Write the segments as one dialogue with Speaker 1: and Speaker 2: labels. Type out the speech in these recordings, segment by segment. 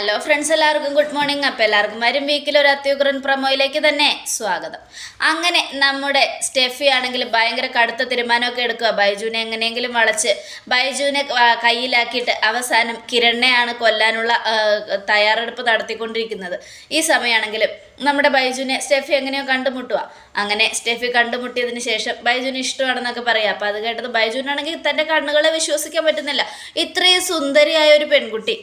Speaker 1: Hello friends എല്ലാവർക്കും good morning അപ്പോൾ എല്ലാവർക്കും വരും വീക്കിൽ ഒരു അത്യുഗ്രൻ പ്രൊമോയിലേക്ക് തന്നെ സ്വാഗതം. അങ്ങനെ നമ്മുടെ സ്റ്റെഫി ആണെങ്കിൽ ഭയങ്കര കടുത്ത തീരുമാനമൊക്കെ എടുക്കുക ബൈജുവിനെ എങ്ങനെയെങ്കിലും വളച്ച് ബൈജുവിനെ കയ്യിലാക്കിയിട്ട് അവസാനം കിരണ്ണയാണ് കൊല്ലാനുള്ള തയ്യാറെടുപ്പ് നടത്തിക്കൊണ്ടിരിക്കുന്നത്. ഈ സമയമാണെങ്കിലും നമ്മുടെ ബൈജുവിനെ സ്റ്റെഫി എങ്ങനെയോ കണ്ടുമുട്ടുക അങ്ങനെ സ്റ്റെഫി കണ്ടുമുട്ടിയതിന് ശേഷം ബൈജുവിന് ഇഷ്ടമാണെന്നൊക്കെ പറയാം. അപ്പോൾ അത് കേട്ടത് ബൈജുവിനാണെങ്കിൽ തന്റെ കണ്ണുകളെ വിശ്വസിക്കാൻ പറ്റുന്നില്ല. ഇത്രയും സുന്ദരിയായ ഒരു പെൺകുട്ടി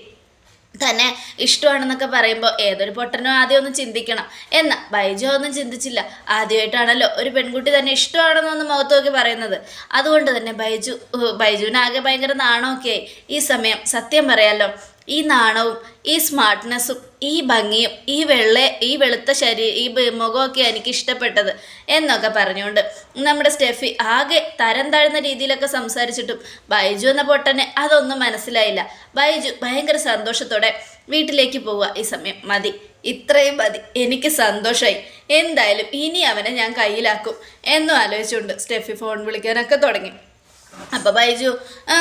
Speaker 1: തന്നെ ഇഷ്ടമാണെന്നൊക്കെ പറയുമ്പോൾ ഏതൊരു പൊട്ടനോ ആദ്യം ഒന്ന് ചിന്തിക്കണം. എന്നാൽ ബൈജു ഒന്നും ചിന്തിച്ചില്ല. ആദ്യമായിട്ടാണല്ലോ ഒരു പെൺകുട്ടി തന്നെ ഇഷ്ടമാണെന്നൊന്ന് മുഖത്ത് നോക്കി പറയുന്നത്. അതുകൊണ്ട് തന്നെ ബൈജു ബൈജുവിനാകെ ഭയങ്കര നാണമൊക്കെയായി ഈ സമയം സത്യം പറയാലോ ഈ നാണവും ഈ സ്മാർട്ട്നെസ്സും ഈ ഭംഗിയും ഈ വെള്ള ഈ വെളുത്ത ശരീരം ഈ മുഖമൊക്കെ എനിക്ക് ഇഷ്ടപ്പെട്ടത് എന്നൊക്കെ പറഞ്ഞുകൊണ്ട് നമ്മുടെ സ്റ്റെഫി ആകെ തരം താഴ്ന്ന രീതിയിലൊക്കെ സംസാരിച്ചിട്ടും ബൈജു എന്ന പൊട്ടനെ അതൊന്നും മനസ്സിലായില്ല. ബൈജു ഭയങ്കര സന്തോഷത്തോടെ വീട്ടിലേക്ക് പോവുക ഈ സമയം. മതി. ഇത്രയും മതി. എനിക്ക് സന്തോഷമായി എന്തായാലും ഇനി അവനെ ഞാൻ കയ്യിലാക്കും എന്നും ആലോചിച്ചുകൊണ്ട് സ്റ്റെഫി ഫോൺ വിളിക്കാനൊക്കെ തുടങ്ങി. അപ്പോൾ ബൈജു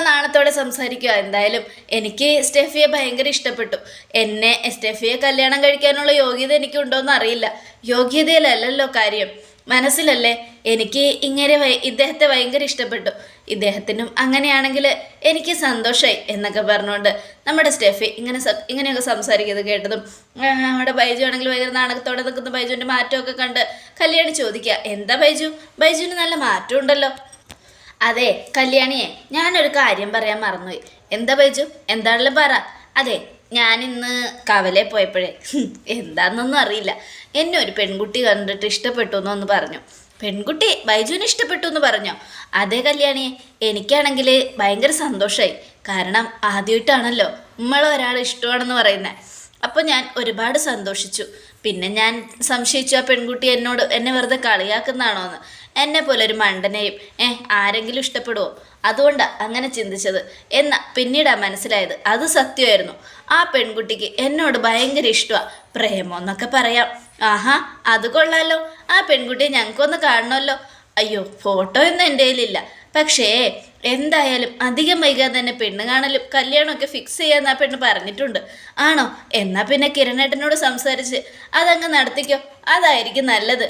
Speaker 1: നാണത്തോടെ സംസാരിക്കുക എന്തായാലും എനിക്ക് സ്റ്റെഫിയെ ഭയങ്കര ഇഷ്ടപ്പെട്ടു. എന്നെ സ്റ്റെഫിയെ കല്യാണം കഴിക്കാനുള്ള യോഗ്യത എനിക്കുണ്ടോയെന്ന് അറിയില്ല. യോഗ്യതയിലല്ലല്ലോ കാര്യം. മനസ്സിലല്ലേ? എനിക്ക് ഇങ്ങനെ ഇദ്ദേഹത്തെ ഭയങ്കര ഇഷ്ടപ്പെട്ടു. ഇദ്ദേഹത്തിനും അങ്ങനെയാണെങ്കിൽ എനിക്ക് സന്തോഷമായി എന്നൊക്കെ പറഞ്ഞുകൊണ്ട് നമ്മുടെ സ്റ്റെഫി ഇങ്ങനെ ഇങ്ങനെയൊക്കെ സംസാരിക്കുന്നത് കേട്ടതും നമ്മുടെ ബൈജു ആണെങ്കിൽ ഭയങ്കര നാണകത്തോടെ നിൽക്കുന്ന ബൈജുവിന്റെ മാറ്റമൊക്കെ കണ്ട് കല്യാണം ചോദിക്കുക എന്താ ബൈജു? ബൈജുവിന് നല്ല മാറ്റം ഉണ്ടല്ലോ അതെ കല്യാണിയെ ഞാനൊരു കാര്യം പറയാൻ മറന്നുപോയി. എന്താ ബൈജു? എന്താണല്ലോ പറ? അതെ ഞാൻ ഇന്ന് കവലെ പോയപ്പോഴേ. എന്താണെന്നൊന്നും അറിയില്ല. എന്നെ ഒരു പെൺകുട്ടി കണ്ടിട്ട് ഇഷ്ടപ്പെട്ടു എന്നൊന്ന് പറഞ്ഞു. പെൺകുട്ടി ബൈജുവിന് ഇഷ്ടപ്പെട്ടു എന്ന് പറഞ്ഞോ? അതേ കല്യാണിയെ എനിക്കാണെങ്കിൽ ഭയങ്കര സന്തോഷമായി കാരണം ആദ്യമായിട്ടാണല്ലോ നമ്മൾ ഒരാൾ ഇഷ്ടമാണെന്ന് പറയുന്നത് അപ്പോൾ ഞാൻ ഒരുപാട് സന്തോഷിച്ചു. പിന്നെ ഞാൻ സംശയിച്ചു ആ പെൺകുട്ടി എന്നോട് എന്നെ വെറുതെ കളിയാക്കുന്നതാണോ എന്ന് എന്നെ പോലെ ഒരു മണ്ടനെയും ഏ ആരെങ്കിലും ഇഷ്ടപ്പെടുമോ അതുകൊണ്ടാണ് അങ്ങനെ ചിന്തിച്ചത്. പിന്നീട് പിന്നീടാ മനസ്സിലായത് അത് സത്യമായിരുന്നു. ആ പെൺകുട്ടിക്ക് എന്നോട് ഭയങ്കര ഇഷ്ടമാണ് പ്രേമോ എന്നൊക്കെ പറയാം. ആഹാ അത് കൊള്ളാലോ. ആ പെൺകുട്ടിയെ ഞങ്ങൾക്കൊന്ന് കാണണമല്ലോ. അയ്യോ ഫോട്ടോ ഒന്നും എന്റെ കയ്യിലില്ല. പക്ഷേ എന്തായാലും അധികം വൈകാതെ തന്നെ പെണ്ണ് കാണലും കല്യാണമൊക്കെ ഫിക്സ് ചെയ്യാമെന്ന് ആ പെണ്ണ് പറഞ്ഞിട്ടുണ്ട്. ആണോ? എന്നാൽ പിന്നെ കിരണേട്ടനോട് സംസാരിച്ച് അതങ്ങ് നടത്തിക്കോ. അതായിരിക്കും നല്ലത്.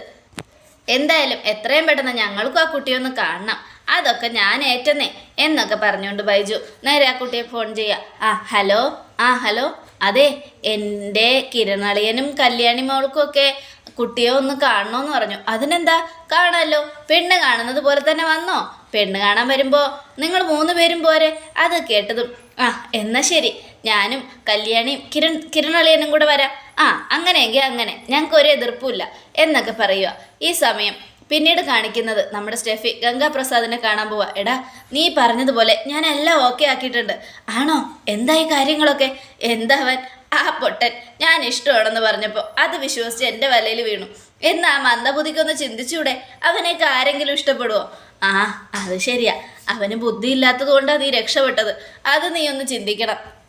Speaker 1: എന്തായാലും എത്രയും പെട്ടെന്ന് ഞങ്ങൾക്കും ആ കുട്ടിയെ ഒന്ന് കാണണം. അതൊക്കെ ഞാൻ ഏറ്റെന്നേ എന്നൊക്കെ പറഞ്ഞുകൊണ്ട് ബൈജു നേരെ ആ കുട്ടിയെ ഫോൺ ചെയ്യുക ആ ഹലോ? ആ ഹലോ? അതെ എന്റെ കിരണളിയനും കല്യാണി മോൾക്കും ഒക്കെ കുട്ടിയെ ഒന്ന് കാണണമെന്ന് പറഞ്ഞു. അതിനെന്താ? കാണാമല്ലോ പെണ്ണ് കാണുന്നത് പോലെ തന്നെ വന്നോ? പെണ്ണ് കാണാൻ വരുമ്പോൾ നിങ്ങൾ മൂന്ന് പേരും പോരെ. അത് കേട്ടതും ആ എന്നാൽ ശരി. ഞാനും കല്യാണിയും കിരൺ കിരണളിയനും കൂടെ വരാം. ആ അങ്ങനെയെങ്കിൽ അങ്ങനെ. ഞങ്ങൾക്ക് ഒരു എതിർപ്പുമില്ല എന്നൊക്കെ പറയുക ഈ സമയം പിന്നീട് കാണിക്കുന്നത് നമ്മുടെ സ്റ്റെഫി ഗംഗാപ്രസാദിനെ കാണാൻ പോവാ. എടാ നീ പറഞ്ഞതുപോലെ ഞാൻ എല്ലാം ഓക്കെ ആക്കിയിട്ടുണ്ട്. ആണോ? എന്തായി കാര്യങ്ങളൊക്കെ? എന്താവൻ ആ പൊട്ടൻ ഞാൻ ഇഷ്ടമാണെന്ന് പറഞ്ഞപ്പോൾ അത് വിശ്വസിച്ച് എന്റെ വലയിൽ വീണു. എന്നാ മന്ദബുദ്ധിക്കൊന്ന് ചിന്തിച്ചൂടെ? അവനേക്ക് ആരെങ്കിലും ഇഷ്ടപ്പെടുവോ? ആ അത് ശരിയാ. അവന് ബുദ്ധിയില്ലാത്തത് കൊണ്ടാണ് നീ രക്ഷപ്പെട്ടത്. അത് നീ ഒന്ന് ചിന്തിക്കണം.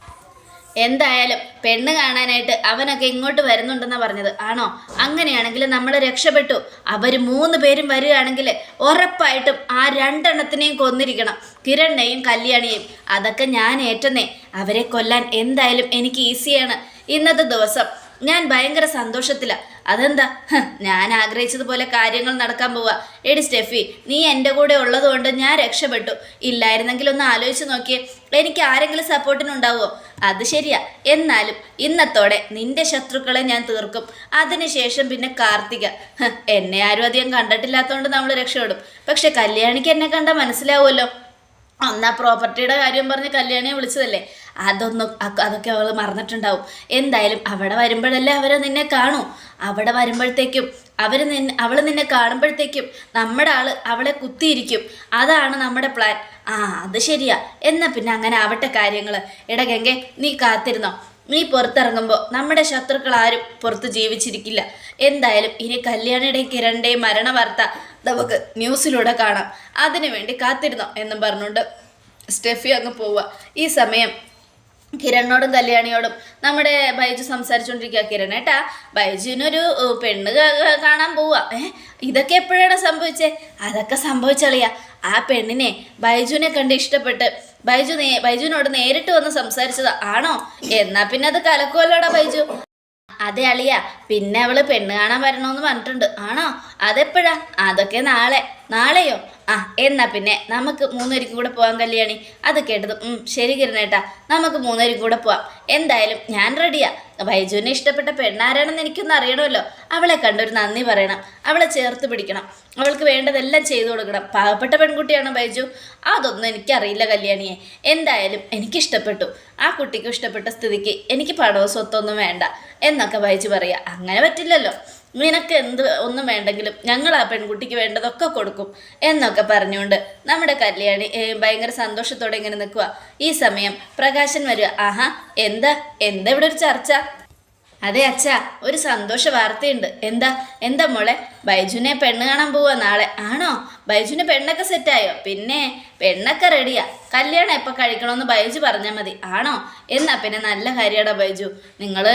Speaker 1: എന്തായാലും പെണ്ണ് കാണാനായിട്ട് അവനൊക്കെ ഇങ്ങോട്ട് വരുന്നുണ്ടെന്നാണ് പറഞ്ഞത്. ആണോ? അങ്ങനെയാണെങ്കിൽ നമ്മൾ രക്ഷപ്പെട്ടു. അവർ മൂന്ന് പേരും വരികയാണെങ്കിൽ ഉറപ്പായിട്ടും ആ രണ്ടെണ്ണത്തിനെയും കൊന്നിരിക്കണം. കിരണ്ണയും കല്യാണിയും അതൊക്കെ ഞാൻ ഏറ്റെന്നേ. അവരെ കൊല്ലാൻ എന്തായാലും എനിക്ക് ഈസിയാണ് ഇന്നത്തെ ദിവസം ഞാൻ ഭയങ്കര സന്തോഷത്തിലാണ് അതെന്താ? ഞാൻ ആഗ്രഹിച്ചതുപോലെ കാര്യങ്ങൾ നടക്കാൻ പോവാ. എടി സ്റ്റെഫി നീ എന്റെ കൂടെ ഉള്ളതുകൊണ്ട് ഞാൻ രക്ഷപ്പെട്ടു. ഇല്ലായിരുന്നെങ്കിൽ ഒന്ന് ആലോചിച്ച് നോക്കിയേ. എനിക്ക് ആരെങ്കിലും സപ്പോർട്ടിനുണ്ടാവുമോ അത് ശരിയാ. എന്നാലും ഇന്നത്തോടെ നിന്റെ ശത്രുക്കളെ ഞാൻ തീർക്കും. അതിനുശേഷം പിന്നെ കാർത്തിക. എന്നെ ആരും അധികം കണ്ടിട്ടില്ലാത്തതുകൊണ്ട് നമ്മൾ രക്ഷപ്പെടും. പക്ഷെ കല്യാണിക്ക് എന്നെ കണ്ടാൽ മനസ്സിലാവുമല്ലോ. അന്ന് ആ പ്രോപ്പർട്ടിയുടെ കാര്യം പറഞ്ഞ് കല്യാണിയെ വിളിച്ചതല്ലേ? അതൊന്നും അതൊക്കെ അവൾ മറന്നിട്ടുണ്ടാവും. എന്തായാലും അവിടെ വരുമ്പോഴല്ലേ അവർ നിന്നെ കാണൂ. അവിടെ വരുമ്പോഴത്തേക്കും അവർ നിന്നെ അവൾ നിന്നെ കാണുമ്പോഴത്തേക്കും നമ്മുടെ ആൾ അവളെ കുത്തിയിരിക്കും. അതാണ് നമ്മുടെ പ്ലാൻ ആ അത് ശരിയാ. എന്നാ പിന്നെ അങ്ങനെ ആവട്ടെ കാര്യങ്ങൾ എടാ ഗംഗെ നീ കാത്തിരുന്നോ? നീ പുറത്തിറങ്ങുമ്പോൾ നമ്മുടെ ശത്രുക്കൾ ആരും പുറത്ത് ജീവിച്ചിരിക്കില്ല. എന്തായാലും ഇനി കല്യാണിയുടെയും കിരണിന്റെയും മരണ വാർത്ത നമുക്ക് ന്യൂസിലൂടെ കാണാം. അതിനുവേണ്ടി കാത്തിരുന്നോ എന്നും പറഞ്ഞുകൊണ്ട് സ്റ്റെഫി അങ്ങ് പോവുക. ഈ സമയം കിരണിനോടും കല്യാണിയോടും നമ്മുടെ ബൈജു സംസാരിച്ചുകൊണ്ടിരിക്കുക കിരണേട്ടാ ബൈജുവിനൊരു ഏഹ്, പെണ്ണ് കാണാൻ പോവാ. ഏ ഇതൊക്കെ എപ്പോഴാണ് സംഭവിച്ചേ? അതൊക്കെ സംഭവിച്ചളിയാ. ആ പെണ്ണിനെ ബൈജുവിനെ കണ്ട് ഇഷ്ടപ്പെട്ട് ബൈജു നേ ബൈജുവിനോട് നേരിട്ട് വന്ന് സംസാരിച്ചത്. ആണോ? എന്നാ പിന്നെ അത് കലക്കുമല്ലോടാ ബൈജു? അതെ അളിയ പിന്നെ അവൾ പെണ്ണ് കാണാൻ വരണോന്ന് പറഞ്ഞിട്ടുണ്ട്. ആണോ? അതെപ്പോഴാ? അതൊക്കെ നാളെ. നാളെയോ? ആ എന്നാ പിന്നെ നമുക്ക് മൂന്നുപേർക്കും കൂടെ പോകാൻ കല്യാണി. അത് കേട്ടത് ശരി കിരണേട്ടാ. നമുക്ക് മൂന്നുപേർക്കും കൂടെ പോവാം. എന്തായാലും ഞാൻ റെഡിയാ. ബൈജുവിനെ ഇഷ്ടപ്പെട്ട പെണ്ണാരാണെന്ന് എനിക്കൊന്ന് അറിയണമല്ലോ. അവളെ കണ്ടൊരു നന്ദി പറയണം. അവളെ ചേർത്ത് പിടിക്കണം. അവൾക്ക് വേണ്ടതെല്ലാം ചെയ്തു കൊടുക്കണം. പാവപ്പെട്ട പെൺകുട്ടിയാണ് ബൈജു. അതൊന്നും എനിക്കറിയില്ല കല്യാണിയെ. എന്തായാലും എനിക്കിഷ്ടപ്പെട്ടു. ആ കുട്ടിക്കും ഇഷ്ടപ്പെട്ട സ്ഥിതിക്ക് എനിക്ക് പണവും സ്വത്തൊന്നും വേണ്ട. എന്നൊക്കെ ബൈജു പറയുക അങ്ങനെ പറ്റില്ലല്ലോ. നിനക്ക് എന്ത് ഒന്നും വേണ്ടെങ്കിലും ഞങ്ങൾ ആ പെൺകുട്ടിക്ക് വേണ്ടതൊക്കെ കൊടുക്കും എന്നൊക്കെ പറഞ്ഞുകൊണ്ട് നമ്മുടെ കല്യാണി ഭയങ്കര സന്തോഷത്തോടെ ഇങ്ങനെ നിൽക്കുക ഈ സമയം പ്രകാശൻ വരിക ആഹാ എന്താ? എന്താ ഇവിടെ ഒരു ചർച്ച? അതെ അച്ഛാ ഒരു സന്തോഷ വാർത്തയുണ്ട്. എന്താ എന്താ മോളെ? ബൈജുനെ പെണ്ണ് കാണാൻ പോവാ നാളെ. ആണോ? ബൈജുന് പെണ്ണൊക്കെ സെറ്റായോ? പിന്നെ പെണ്ണൊക്കെ റെഡിയാ. കല്യാണം എപ്പോൾ കഴിക്കണമെന്ന് ബൈജു പറഞ്ഞാൽ മതി. ആണോ? എന്നാ പിന്നെ നല്ല കാര്യമാടാ ബൈജു. നിങ്ങൾ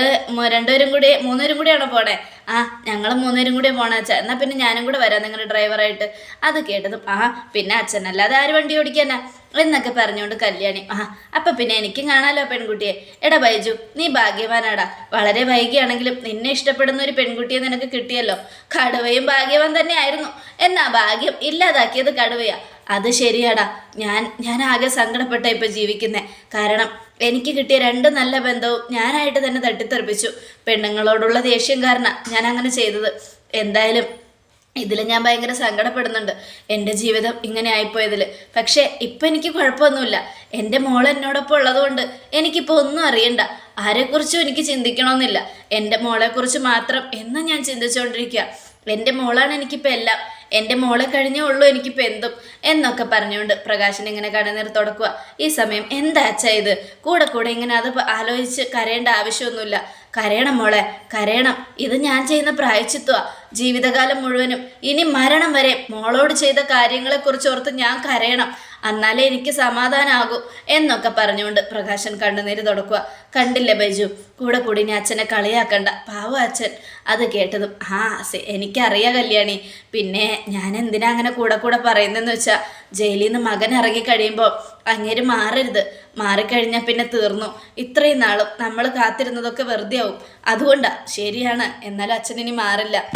Speaker 1: രണ്ടുപേരും കൂടി മൂന്നുപേരും കൂടിയാണോ പോണേ? ആ ഞങ്ങൾ മൂന്നുപേരും കൂടി പോണേ അച്ഛാ. എന്നാൽ പിന്നെ ഞാനും കൂടെ വരാം നിങ്ങളുടെ ഡ്രൈവറായിട്ട് അത് കേട്ടതും ആ പിന്നെ അച്ഛനല്ലാതെ ആര് വണ്ടി ഓടിക്കാനാ? എന്നൊക്കെ പറഞ്ഞുകൊണ്ട് കല്യാണി. ആ അപ്പം പിന്നെ എനിക്കും കാണാലോ പെൺകുട്ടിയെ? എടാ ബൈജു നീ ഭാഗ്യവാനാടാ. വളരെ വൈകിയാണെങ്കിലും നിന്നെ ഇഷ്ടപ്പെടുന്ന ഒരു പെൺകുട്ടിയെ നിനക്ക് കിട്ടിയല്ലോ. കടുവയും ഭാഗ്യവാൻ തന്നെയായിരുന്നു. എന്നാ ഭാഗ്യം ഇല്ലാതാക്കിയത് കടുവയാ. അത് ശരിയാടാ. ഞാൻ ഞാൻ ആകെ സങ്കടപ്പെട്ട ഇപ്പൊ ജീവിക്കുന്നേ. കാരണം എനിക്ക് കിട്ടിയ രണ്ട് നല്ല ബന്ധവും ഞാനായിട്ട് തന്നെ തട്ടിത്തെറിപ്പിച്ചു. പെണ്ണുങ്ങളോടുള്ള ദേഷ്യം കാരണം ഞാൻ അങ്ങനെ ചെയ്തത്. എന്തായാലും ഇതിൽ ഞാൻ ഭയങ്കര സങ്കടപ്പെടുന്നുണ്ട്. എന്റെ ജീവിതം ഇങ്ങനെ ആയിപ്പോയതിൽ പക്ഷേ ഇപ്പം എനിക്ക് കുഴപ്പമൊന്നുമില്ല. എന്റെ മോൾ എന്നോടൊപ്പം ഉള്ളതുകൊണ്ട് എനിക്കിപ്പോൾ ഒന്നും അറിയണ്ട. ആരെക്കുറിച്ചും എനിക്ക് ചിന്തിക്കണമെന്നില്ല എന്റെ മോളെക്കുറിച്ച് മാത്രം എന്നും ഞാൻ ചിന്തിച്ചുകൊണ്ടിരിക്കുക എന്റെ മോളാണ് എനിക്കിപ്പോൾ എല്ലാം. എന്റെ മോളെ കഴിഞ്ഞേ ഉള്ളൂ എനിക്കിപ്പോൾ എന്തും എന്നൊക്കെ പറഞ്ഞുകൊണ്ട് പ്രകാശൻ ഇങ്ങനെ കണ്ണുനീർ തുടക്കുക ഈ സമയം എന്താ അച്ഛാ ഇത്? കൂടെ കൂടെ ഇങ്ങനെ അത് ആലോചിച്ച് കരയേണ്ട ആവശ്യമൊന്നുമില്ല. കരയണം മോളെ കരയണം. ഇത് ഞാൻ ചെയ്യുന്ന പ്രായച്ചിത്വ ജീവിതകാലം മുഴുവനും. ഇനി മരണം വരെ മോളോട് ചെയ്ത കാര്യങ്ങളെക്കുറിച്ച് ഓർത്ത് ഞാൻ കരയണം. എന്നാലേ എനിക്ക് സമാധാനമാകൂ എന്നൊക്കെ പറഞ്ഞുകൊണ്ട് പ്രകാശൻ കണ്ണുനീര് തുടക്കുക. കണ്ടില്ലേ ബൈജു? കൂടെ കൂടി ഇനി അച്ഛനെ കളിയാക്കണ്ട. പാവ അച്ഛൻ. അത് കേട്ടതും ആ എനിക്കറിയാം കല്യാണി. പിന്നെ ഞാൻ എന്തിനാ അങ്ങനെ കൂടെ കൂടെ പറയുന്നതെന്ന് വെച്ചാൽ ജയിലിൽ നിന്ന് മകൻ ഇറങ്ങി കഴിയുമ്പോൾ അങ്ങേര് മാറരുത്. മാറിക്കഴിഞ്ഞാൽ പിന്നെ തീർന്നു. ഇത്രയും നാളും നമ്മൾ കാത്തിരുന്നതൊക്കെ വെറുതെ ആവും അതുകൊണ്ടാ ശരിയാണ്. എന്നാലും അച്ഛൻ ഇനി മാറില്ല.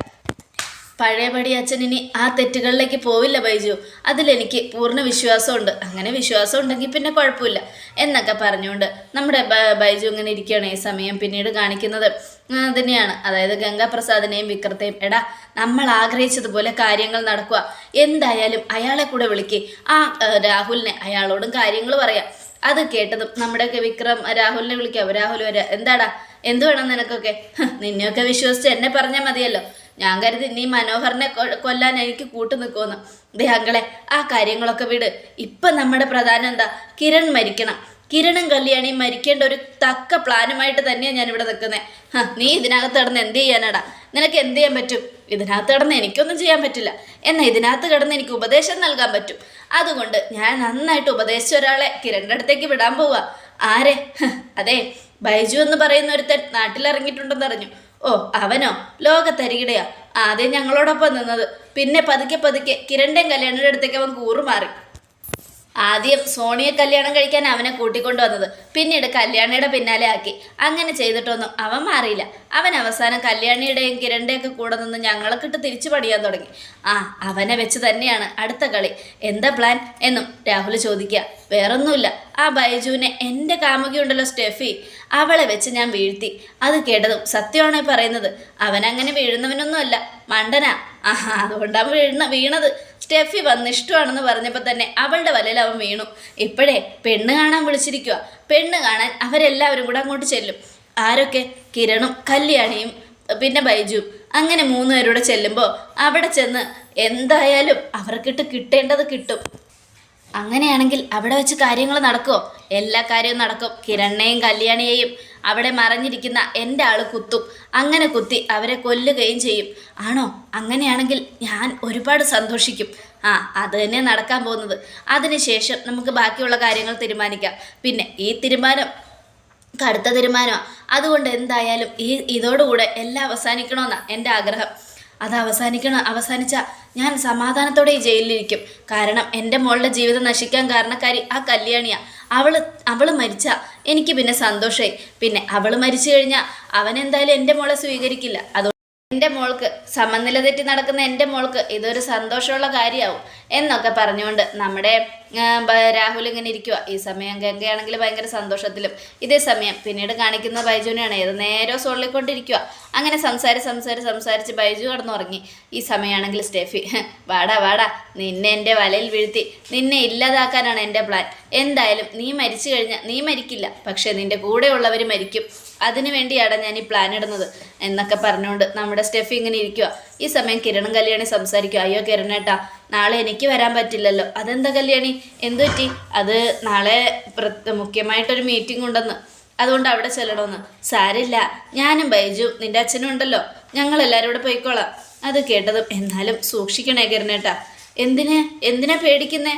Speaker 1: പഴയപടി അച്ഛൻ ഇനി ആ തെറ്റുകളിലേക്ക് പോവില്ല ബൈജു. അതിലെനിക്ക് പൂർണ വിശ്വാസമുണ്ട്. അങ്ങനെ വിശ്വാസം ഉണ്ടെങ്കിൽ പിന്നെ കുഴപ്പമില്ല എന്നൊക്കെ പറഞ്ഞുകൊണ്ട് നമ്മുടെ ബൈജു ഇങ്ങനെ ഇരിക്കുകയാണ് ഈ സമയം പിന്നീട് കാണിക്കുന്നത്. തന്നെയാണ്. അതായത് ഗംഗാപ്രസാദിനെയും വിക്രത്തെയും. എടാ നമ്മൾ ആഗ്രഹിച്ചതുപോലെ കാര്യങ്ങൾ നടക്കുക. എന്തായാലും അയാളെ കൂടെ വിളിക്ക്. ആ രാഹുലിനെ അയാളോടും കാര്യങ്ങൾ പറയാം. അത് കേട്ടതും നമ്മുടെ വിക്രം രാഹുലിനെ വിളിക്കാം രാഹുൽ വരാ. എന്താടാ? എന്ത് വേണം നിനക്കൊക്കെ? നിന്നെയൊക്കെ വിശ്വസിച്ച് എന്നെ പറഞ്ഞാൽ മതിയല്ലോ. ഞാൻ കരുതി നീ മനോഹറിനെ കൊല്ലാൻ എനിക്ക് കൂട്ടു നിൽക്കുമെന്ന് ദേ അങ്കളെ ആ കാര്യങ്ങളൊക്കെ വിട്. ഇപ്പം നമ്മുടെ പ്രധാനം എന്താ? കിരൺ മരിക്കണം. കിരണും കല്യാണിയും മരിക്കേണ്ട ഒരു തക്ക പ്ലാനുമായിട്ട് തന്നെയാണ് ഞാൻ ഇവിടെ നിൽക്കുന്നത് നീ ഇതിനകത്ത് കിടന്ന് എന്ത് ചെയ്യാനാടാ? നിനക്ക് എന്ത് ചെയ്യാൻ പറ്റും? ഇതിനകത്ത് കിടന്ന് എനിക്കൊന്നും ചെയ്യാൻ പറ്റില്ല. എന്നാൽ ഇതിനകത്ത് കിടന്ന് എനിക്ക് ഉപദേശം നൽകാൻ പറ്റും. അതുകൊണ്ട് ഞാൻ നന്നായിട്ട് ഉപദേശിച്ച ഒരാളെ കിരണിന്റെ അടുത്തേക്ക് വിടാൻ പോവുക ആരെ? അതെ ബൈജു എന്ന് പറയുന്ന ഒരുത്തൻ നാട്ടിലിറങ്ങിയിട്ടുണ്ടെന്ന് അറിഞ്ഞു. ഓ അവനോ? ലോകത്തരികിടയാ? ആദ്യം ഞങ്ങളോടൊപ്പം നിന്നത്. പിന്നെ പതുക്കെ പതുക്കെ കിരണ്ടൻ കല്യാണിയുടെ അടുത്തേക്ക് അവൻ കൂറുമാറി. ആദ്യം സോണിയെ കല്യാണം കഴിക്കാൻ അവനെ കൂട്ടിക്കൊണ്ടു വന്നത് പിന്നീട് കല്യാണിയുടെ പിന്നാലെ ആക്കി. അങ്ങനെ ചെയ്തിട്ടൊന്നും അവൻ മാറിയില്ല. അവൻ അവസാനം കല്യാണിയുടെയും കിരണിന്റെയൊക്കെ കൂടെ നിന്ന് ഞങ്ങളെക്കിട്ട് തിരിച്ചു പണിയാൻ തുടങ്ങി. ആ അവനെ വെച്ച് തന്നെയാണ് അടുത്ത കളി. എന്താ പ്ലാൻ? എന്നും രാഹുൽ ചോദിക്കുക. വേറൊന്നുമില്ല. ആ ബൈജുവിനെ എന്റെ കാമുകിയുണ്ടല്ലോ സ്റ്റെഫി. അവളെ വെച്ച് ഞാൻ വീഴ്ത്തി. അത് കേട്ടതും സത്യമാണോ പറയുന്നത്? അവനങ്ങനെ വീഴുന്നവനൊന്നുമല്ല. മണ്ടനാ. ആഹാ അതുകൊണ്ടാണ് വീഴുന്ന വീണത്. സ്റ്റെഫി വന്ന് ഇഷ്ടമാണെന്ന് പറഞ്ഞപ്പോൾ തന്നെ അവളുടെ വലയിൽ അവൻ വീണു. ഇപ്പോഴേ പെണ്ണ് കാണാൻ വിളിച്ചിരിക്കുക പെണ്ണ് കാണാൻ അവരെല്ലാവരും കൂടെ അങ്ങോട്ട് ചെല്ലും. ആരൊക്കെ? കിരണും കല്യാണിയും പിന്നെ ബൈജുവും അങ്ങനെ മൂന്നുപേരൂടെ ചെല്ലുമ്പോൾ അവിടെ ചെന്ന് എന്തായാലും അവർക്കിട്ട് കിട്ടേണ്ടത് കിട്ടും. അങ്ങനെയാണെങ്കിൽ അവിടെ വെച്ച് കാര്യങ്ങൾ നടക്കുമോ എല്ലാ കാര്യവും നടക്കും. കിരണ്ണയും കല്യാണിയെയും അവിടെ മറഞ്ഞിരിക്കുന്ന എന്റെ ആൾ കുത്തും. അങ്ങനെ കുത്തി അവരെ കൊല്ലുകയും ചെയ്യും. ആണോ? അങ്ങനെയാണെങ്കിൽ ഞാൻ ഒരുപാട് സന്തോഷിക്കും. ആ അത് തന്നെ നടക്കാൻ പോകുന്നത്. അതിനുശേഷം നമുക്ക് ബാക്കിയുള്ള കാര്യങ്ങൾ തീരുമാനിക്കാം. പിന്നെ ഈ തീരുമാനം കടുത്ത തീരുമാനമാണ് അതുകൊണ്ട് എന്തായാലും ഈ ഇതോടുകൂടെ എല്ലാം അവസാനിക്കണമെന്നാണ് എന്റെ ആഗ്രഹം. അത് അവസാനിക്കണം അവസാനിച്ച ഞാൻ സമാധാനത്തോടെ ഈ ജയിലിലിരിക്കും. കാരണം എന്റെ മോളുടെ ജീവിതം നശിക്കാൻ കാരണക്കാരി ആ കല്യാണിയാ. അവൾ അവൾ മരിച്ച എനിക്ക് പിന്നെ സന്തോഷമായി പിന്നെ അവൾ മരിച്ചു കഴിഞ്ഞാൽ അവൻ എന്തായാലും എന്റെ മോളെ സ്വീകരിക്കില്ല. അതുകൊണ്ട് എന്റെ മോൾക്ക് സമനില തെറ്റി നടക്കുന്ന എന്റെ മോൾക്ക് ഇതൊരു സന്തോഷമുള്ള കാര്യമാവും എന്നൊക്കെ പറഞ്ഞുകൊണ്ട് നമ്മുടെ രാഹുൽ ഇങ്ങനെ ഇരിക്കുക ഈ സമയം ഗംഗയാണെങ്കിൽ ഭയങ്കര സന്തോഷത്തിലും ഇതേ സമയം പിന്നീട് കാണിക്കുന്ന ബൈജുവിനെയാണ് ഏത് നേരോ സൊള്ളിക്കൊണ്ടിരിക്കുക അങ്ങനെ സംസാരിച്ച് സംസാരിച്ച് സംസാരിച്ച് ബൈജു കടന്നുറങ്ങി. ഈ സമയമാണെങ്കിൽ സ്റ്റെഫി വാടാ വാടാ നിന്നെ എന്റെ വലയിൽ വീഴ്ത്തി നിന്നെ ഇല്ലാതാക്കാനാണ് എന്റെ പ്ലാൻ. എന്തായാലും നീ മരിച്ചു കഴിഞ്ഞാൽ നീ മരിക്കില്ല പക്ഷേ നിന്റെ കൂടെയുള്ളവർ മരിക്കും. അതിനു വേണ്ടിയാണ് ഞാൻ ഈ പ്ലാൻ ഇടുന്നത് എന്നൊക്കെ പറഞ്ഞുകൊണ്ട് നമ്മുടെ സ്റ്റെഫ് ഇങ്ങനെ ഇരിക്കുക ഈ സമയം കിരണം കല്യാണി സംസാരിക്കുക അയ്യോ കിരണേട്ടാ നാളെ എനിക്ക് വരാൻ പറ്റില്ലല്ലോ. അതെന്താ കല്യാണി? എന്തു പറ്റി? അത് നാളെ മുഖ്യമായിട്ടൊരു മീറ്റിംഗ് ഉണ്ടെന്ന്. അതുകൊണ്ട് അവിടെ ചെല്ലണമെന്ന് സാരില്ല ഞാനും ബൈജു നിന്റെ അച്ഛനും ഉണ്ടല്ലോ. ഞങ്ങൾ എല്ലാവരും കൂടെ പോയിക്കോളാം. അത് കേട്ടതും എന്നാലും സൂക്ഷിക്കണേ കിരണേട്ടാ. എന്തിനെ? എന്തിനാ പേടിക്കുന്നേ?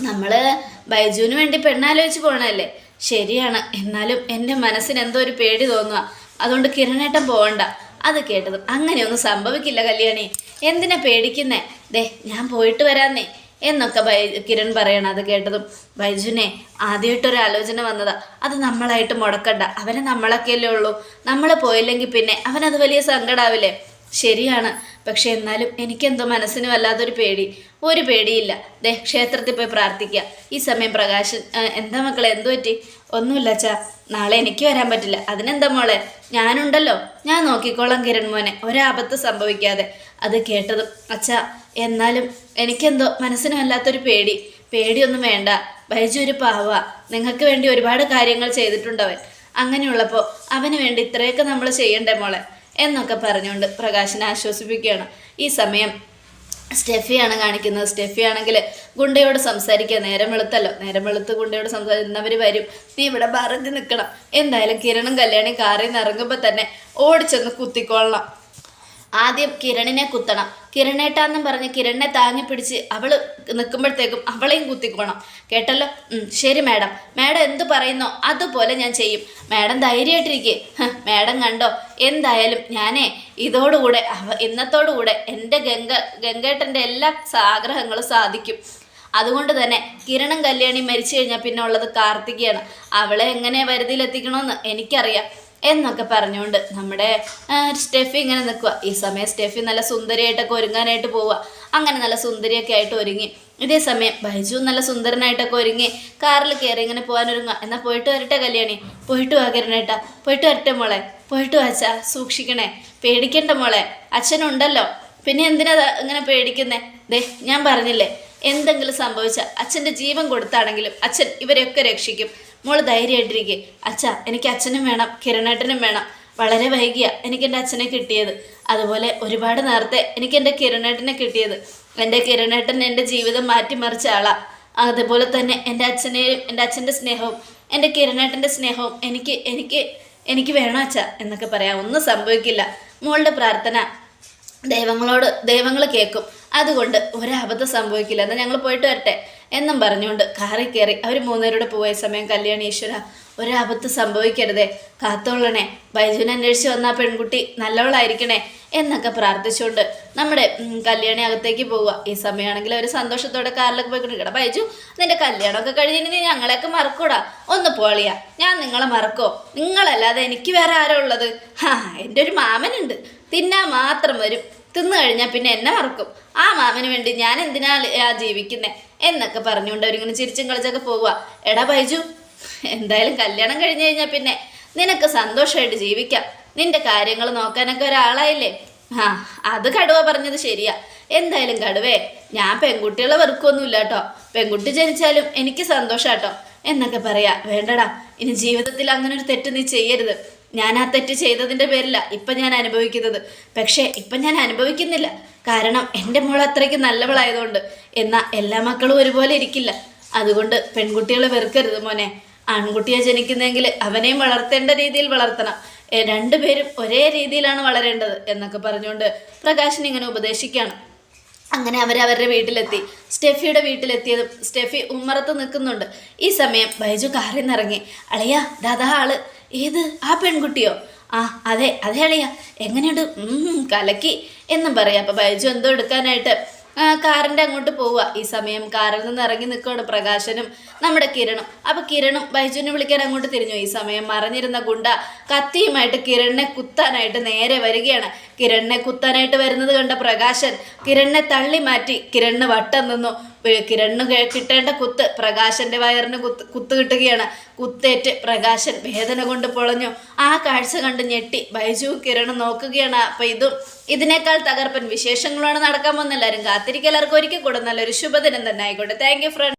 Speaker 1: നമ്മൾ ബൈജുവിന് വേണ്ടി പെണ്ണാലോചിച്ച് പോണല്ലേ ശരിയാണ്. എന്നാലും എന്റെ മനസ്സിന് എന്തോ ഒരു പേടി തോന്നുക അതുകൊണ്ട് കിരണേട്ടൻ പോകണ്ട അത് കേട്ടതും അങ്ങനെയൊന്നും സംഭവിക്കില്ല കല്യാണി. എന്തിനാ പേടിക്കുന്നേ? ദേ ഞാൻ പോയിട്ട് വരാന്നേ. എന്നൊക്കെ ബൈ കിരൺ പറയണം അത് കേട്ടതും. ബൈജുനെ ആദ്യമായിട്ടൊരു ആലോചന വന്നതാ. അത് നമ്മളായിട്ട് മുടക്കണ്ട. അവനെ നമ്മളൊക്കെയല്ലേ ഉള്ളൂ. നമ്മൾ പോയില്ലെങ്കിൽ പിന്നെ അവനത് വലിയ സങ്കടാവില്ലേ? ശരിയാണ്. പക്ഷെ എന്നാലും എനിക്കെന്തോ മനസ്സിന് വല്ലാത്തൊരു പേടി. ഒരു പേടിയില്ല. ദേ ക്ഷേത്രത്തിൽ പോയി പ്രാർത്ഥിക്കുക ഈ സമയം പ്രകാശൻ എന്താ മക്കളെ എന്തു പറ്റി? ഒന്നുമില്ല അച്ഛാ. നാളെ എനിക്ക് വരാൻ പറ്റില്ല. അതിനെന്താ മോളെ? ഞാനുണ്ടല്ലോ. ഞാൻ നോക്കിക്കോളാം കിരൺ മോനെ. ഒരാപത്ത് സംഭവിക്കാതെ. അത് കേട്ടതും അച്ഛാ എന്നാലും എനിക്കെന്തോ മനസ്സിന് വല്ലാത്തൊരു പേടി. പേടിയൊന്നും വേണ്ട. ബൈജു ഒരു പാവ. നിങ്ങൾക്ക് വേണ്ടി ഒരുപാട് കാര്യങ്ങൾ ചെയ്തിട്ടുണ്ടവൻ. അങ്ങനെയുള്ളപ്പോൾ അവന് വേണ്ടി ഇത്രയൊക്കെ നമ്മൾ ചെയ്യണ്ടേ മോളെ? എന്നൊക്കെ പറഞ്ഞുകൊണ്ട് പ്രകാശിനെ ആശ്വസിപ്പിക്കുകയാണ്. ഈ സമയം സ്റ്റെഫിയാണ് കാണിക്കുന്നത്. സ്റ്റെഫി ആണെങ്കിൽ ഗുണ്ടയോട് സംസാരിക്കുക. നേരം വെളുത്തല്ലോ. നേരം വെളുത്ത് ഗുണ്ടയോട് സംസാരിക്കുന്നവർ വരും. നീ ഇവിടെ പറഞ്ഞു നിൽക്കണം. എന്തായാലും കിരണും കല്യാണി കാറിൽ നിന്ന് ഇറങ്ങുമ്പോൾ തന്നെ ഓടിച്ചെന്ന് കുത്തിക്കൊള്ളണം. ആദ്യം കിരണിനെ കുത്തണം. കിരണേട്ടാന്നും പറഞ്ഞ് കിരണിനെ താങ്ങി പിടിച്ച് അവൾ നിൽക്കുമ്പോഴത്തേക്കും അവളെയും കുത്തിക്കോണം. കേട്ടല്ലോ? ശരി മാഡം. മാഡം എന്ത് പറയുന്നോ അതുപോലെ ഞാൻ ചെയ്യും. മാഡം ധൈര്യമായിട്ടിരിക്കുക മാഡം കണ്ടോ? എന്തായാലും ഞാനേ ഇതോടുകൂടെ ഇന്നത്തോടുകൂടെ എന്റെ ഗംഗ ഗംഗേട്ടന്റെ എല്ലാ ആഗ്രഹങ്ങളും സാധിക്കും. അതുകൊണ്ട് തന്നെ കിരണും കല്യാണി മരിച്ചു കഴിഞ്ഞാൽ പിന്നെ ഉള്ളത് കാർത്തികയാണ്. അവളെ എങ്ങനെ വരുതിയിലെത്തിക്കണമെന്ന് എനിക്കറിയാം. എന്നൊക്കെ പറഞ്ഞുകൊണ്ട് നമ്മുടെ സ്റ്റെഫി ഇങ്ങനെ നിൽക്കുക ഈ സമയം സ്റ്റെഫി നല്ല സുന്ദരിയായിട്ടൊക്കെ ഒരുങ്ങാനായിട്ട് പോവുക. അങ്ങനെ നല്ല സുന്ദരിയൊക്കെ ആയിട്ട് ഒരുങ്ങി. ഇതേ സമയം ബൈജു നല്ല സുന്ദരനായിട്ടൊക്കെ ഒരുങ്ങി കാറിൽ കയറി ഇങ്ങനെ പോകാൻ ഒരുങ്ങുക എന്നാൽ പോയിട്ട് വരട്ടെ കല്യാണി. പോയിട്ട് വാകരണേട്ടാ പോയിട്ട് വരട്ടെ മോളെ. പോയിട്ട് വാച്ചാ സൂക്ഷിക്കണേ. പേടിക്കണ്ട മോളെ. അച്ഛനുണ്ടല്ലോ. പിന്നെ എന്തിനാ ഇങ്ങനെ പേടിക്കുന്നേ? ദേ ഞാൻ പറഞ്ഞില്ലേ? എന്തെങ്കിലും സംഭവിച്ചാൽ അച്ഛന്റെ ജീവൻ കൊടുത്താണെങ്കിലും അച്ഛൻ ഇവരെയൊക്കെ രക്ഷിക്കും. മോൾ ധൈര്യമായിട്ടിരിക്കെ. അച്ഛ എനിക്ക് അച്ഛനും വേണം കിരണേട്ടനും വേണം. വളരെ വൈകിയ എനിക്ക് എന്റെ അച്ഛനെ കിട്ടിയത്. അതുപോലെ ഒരുപാട് നേരത്തെ എനിക്ക് എന്റെ കിരണേട്ടനെ കിട്ടിയത്. എന്റെ കിരണേട്ടൻ എന്റെ ജീവിതം മാറ്റിമറിച്ച ആളാ. അതുപോലെ തന്നെ എന്റെ അച്ഛനെയും എന്റെ അച്ഛന്റെ സ്നേഹവും എന്റെ കിരണേട്ടന്റെ സ്നേഹവും എനിക്ക് എനിക്ക് എനിക്ക് വേണം അച്ഛ എന്നൊക്കെ പറയാം. ഒന്നും സംഭവിക്കില്ല. മോളുടെ പ്രാർത്ഥന ദൈവങ്ങളോട് ദൈവങ്ങൾ കേൾക്കും. അതുകൊണ്ട് ഒരബദ്ധം സംഭവിക്കില്ല. എന്നാൽ ഞങ്ങൾ പോയിട്ട് വരട്ടെ. എന്നും പറഞ്ഞുകൊണ്ട് കാറി കയറി അവർ മൂന്നുപേരോട് പോയ സമയം കല്യാണി ഈശ്വര ഒരബദ്ധം സംഭവിക്കരുതേ. കാത്തോളണേ ബൈജുവിനെ അന്വേഷിച്ച് വന്ന പെൺകുട്ടി നല്ലവളായിരിക്കണേ എന്നൊക്കെ പ്രാർത്ഥിച്ചുകൊണ്ട് നമ്മുടെ കല്യാണി അകത്തേക്ക് പോവുക. ഈ സമയമാണെങ്കിൽ അവർ സന്തോഷത്തോടെ കാറിലൊക്കെ പോയിക്കൊണ്ടിരിക്കണം ബൈജു നിന്റെ കല്യാണമൊക്കെ കഴിഞ്ഞിട്ട് ഞങ്ങളെയൊക്കെ മറക്കൂടാ. ഒന്ന് പോളിയാ. ഞാൻ നിങ്ങളെ മറക്കോ? നിങ്ങളല്ലാതെ എനിക്ക് വേറെ ആരോ ഉള്ളത്? ഹാ എന്റെ ഒരു മാമനുണ്ട്. തിന്നാൻ മാത്രം വരും. തിന്നു കഴിഞ്ഞാൽ പിന്നെ എന്നെ മറക്കും. ആ മാമന് വേണ്ടി ഞാൻ എന്തിനാ ജീവിക്കുന്നേ? എന്നൊക്കെ പറഞ്ഞുകൊണ്ട് അവരിങ്ങനെ ചിരിച്ചും കളിച്ചൊക്കെ പോവുക. എടാ ബൈജു എന്തായാലും കല്യാണം കഴിഞ്ഞു കഴിഞ്ഞാൽ പിന്നെ നിനക്ക് സന്തോഷമായിട്ട് ജീവിക്കാം. നിന്റെ കാര്യങ്ങൾ നോക്കാനൊക്കെ ഒരാളായില്ലേ? ആ അത് കടുവ പറഞ്ഞത് ശരിയാ. എന്തായാലും കടുവേ ഞാൻ പെൺകുട്ടികളെ വെറുക്കൊന്നുമില്ല കേട്ടോ. പെൺകുട്ടി ജനിച്ചാലും എനിക്ക് സന്തോഷാട്ടോ എന്നൊക്കെ പറയാ. വേണ്ടടാ ഇനി ജീവിതത്തിൽ അങ്ങനെ ഒരു തെറ്റ് നീ ചെയ്യരുത്. ഞാൻ ആ തെറ്റ് ചെയ്തതിന്റെ പേരില്ല ഇപ്പം ഞാൻ അനുഭവിക്കുന്നത്. പക്ഷേ ഇപ്പം ഞാൻ അനുഭവിക്കുന്നില്ല. കാരണം എന്റെ മോൾ അത്രയ്ക്ക് നല്ലവളായതുകൊണ്ട്. എന്നാൽ എല്ലാ മക്കളും ഒരുപോലെ ഇരിക്കില്ല. അതുകൊണ്ട് പെൺകുട്ടികളെ വെറുക്കരുത് മോനെ. ആൺകുട്ടിയെ ജനിക്കുന്നെങ്കിൽ അവനെയും വളർത്തേണ്ട രീതിയിൽ വളർത്തണം. രണ്ടുപേരും ഒരേ രീതിയിലാണ് വളരേണ്ടത് എന്നൊക്കെ പറഞ്ഞുകൊണ്ട് പ്രകാശൻ ഇങ്ങനെ ഉപദേശിക്കുകയാണ്. അങ്ങനെ അവർ അവരുടെ വീട്ടിലെത്തി. സ്റ്റെഫിയുടെ വീട്ടിലെത്തിയതും സ്റ്റെഫി ഉമ്മറത്ത് നിൽക്കുന്നുണ്ട്. ഈ സമയം ബൈജു കാറിൽ നിന്നിറങ്ങി. അളിയ ദാദാ ആൾ. ഏത്? ആ പെൺകുട്ടിയോ? ആ അതെ അതെ അളിയ. എങ്ങനെയുണ്ട്? കലക്കി എന്നും പറയാം. അപ്പം ബൈജു എന്തോ എടുക്കാനായിട്ട് കാറിന്റെ അങ്ങോട്ട് പോവുക ഈ സമയം കാറിൽ നിന്ന് ഇറങ്ങി നിൽക്കുകയാണ് പ്രകാശനും നമ്മുടെ കിരണും. അപ്പോൾ കിരണും ബൈജുവിനെ വിളിക്കാൻ അങ്ങോട്ട് തിരിഞ്ഞു. ഈ സമയം മറിഞ്ഞിരുന്ന ഗുണ്ട കത്തിയുമായിട്ട് കിരണിനെ കുത്താനായിട്ട് നേരെ വരികയാണ്. കിരണിനെ കുത്താനായിട്ട് വരുന്നത് കണ്ട പ്രകാശൻ കിരണിനെ തള്ളി മാറ്റി കിരണിന് വട്ടം നിന്നു. കിരണിന് കേ- കിട്ടേണ്ട കുത്ത് പ്രകാശന്റെ വയറിന് കുത്ത് കുത്ത് കിട്ടുകയാണ്. കുത്തേറ്റ് പ്രകാശൻ വേദന കൊണ്ട് പൊളഞ്ഞു. ആ കാഴ്ച കണ്ട് ഞെട്ടി ബൈജു കിരണ് നോക്കുകയാണ്. അപ്പൊ ഇതും ഇതിനേക്കാൾ തകർപ്പൻ വിശേഷങ്ങളാണ് നടക്കാൻ പോകുന്ന എല്ലാവരും കാത്തിരിക്കും. എല്ലാവർക്കും ഒരിക്കൽ കൂടെ നല്ലൊരു ശുഭദിനം തന്നെ ആയിക്കോട്ടെ. Thank you front